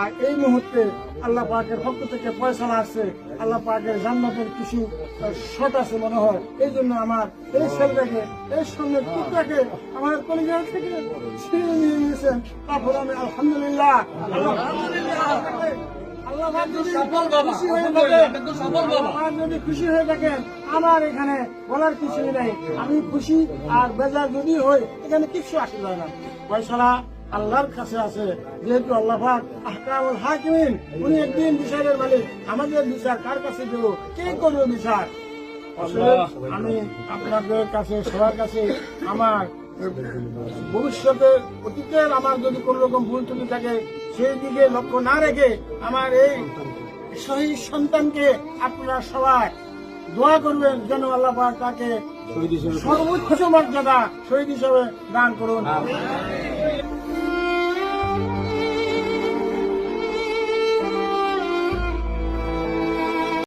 আর এই মুহূর্তে আল্লাহ পাকের পক্ষ থেকে পয়সা আসছে। আল্লাহ পাকের জান্নাতের কিছু শট আছে মনে হয়। এই জন্য আমার এই ছেলেটাকে এই সঙ্গে টুকটাকে আমার পরিবার থেকে ছিঁড়ে নিয়ে নিয়েছেন তারপর আমি আলহামদুলিল্লাহ খুশি হয়ে থাকেন, হয়ে আমার এখানে বলার কিছু নেই। আমি খুশি আর বেজার যদি হই এখানে কিছু আসে যায় না। পয়সাটা আল্লাহর কাছে আছে। যেহেতু আল্লাহ পাক আহকামুল হাকিমিন, উনি একদিন বিচারের মালিক। আমাদের বিচার কার কাছে দেবো? কে করবে বিচার? আমি আপনাদের কাছে, সবার কাছে আমার ভবিষ্যতে, অতীতের আমার যদি কোন রকম ভুল ত্রুটি থাকে, সেই দিকে লক্ষ্য না রেখে আমার এই শহীদ সন্তানকে আপনারা সবাই দোয়া করবেন যেন আল্লাহ তাকে সর্বোচ্চ মর্যাদা শহীদ হিসেবে দান করুন।